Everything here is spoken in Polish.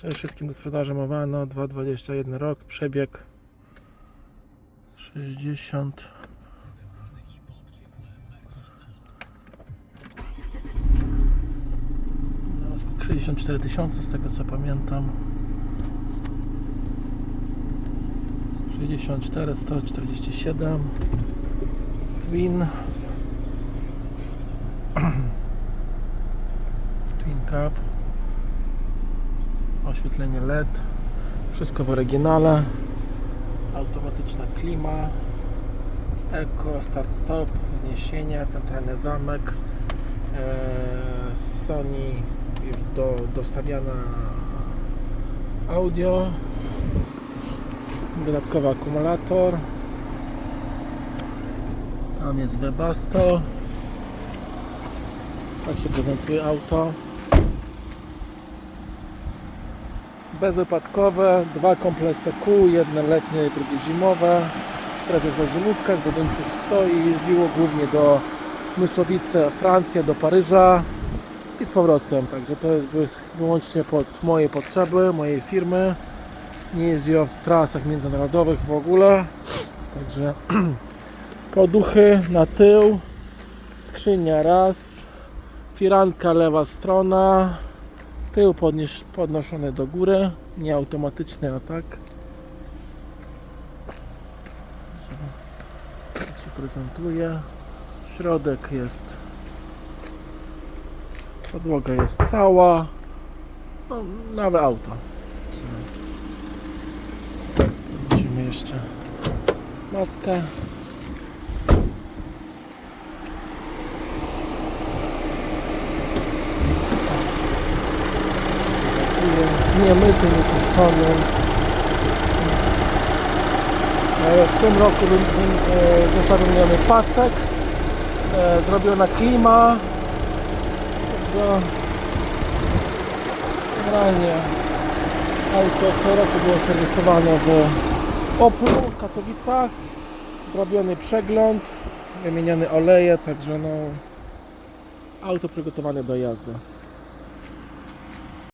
Cześć wszystkim do sprzedaży Movano 221 rok, przebieg 60 Zaraz 64 tysiące z tego co pamiętam. 64 147 Twin. Twin Cup oświetlenie LED wszystko w oryginale automatyczna klima Eco, start stop zniesienia, centralny zamek. E, Sony już do, dostawiana audio dodatkowy akumulator. Tam jest Webasto. Tak się prezentuje auto bezwypadkowe, dwa komplety kół, jedne letnie i drugie zimowe. Teraz jest za zimówkę, z budynku stoi, jeździło głównie do Mysłowice, Francja, do Paryża i z powrotem. Także to jest wy- wyłącznie pod moje potrzeby, mojej firmy. Nie jeździło w trasach międzynarodowych w ogóle. Także poduchy na tył, skrzynia raz, firanka lewa strona, Tył podnieś, podnoszony do góry, nie automatyczny atak. Tak się prezentuje. Środek jest. Podłoga jest cała. No, nowe auto. Widzimy jeszcze maskę. Nie myty, nie puszczony. E, W tym roku e, wymieniony pasek, e, zrobiona klima. Generalnie auto co roku było serwisowane w Oplu Katowicach. Zrobiony przegląd, wymieniane oleje, także no auto przygotowane do jazdy.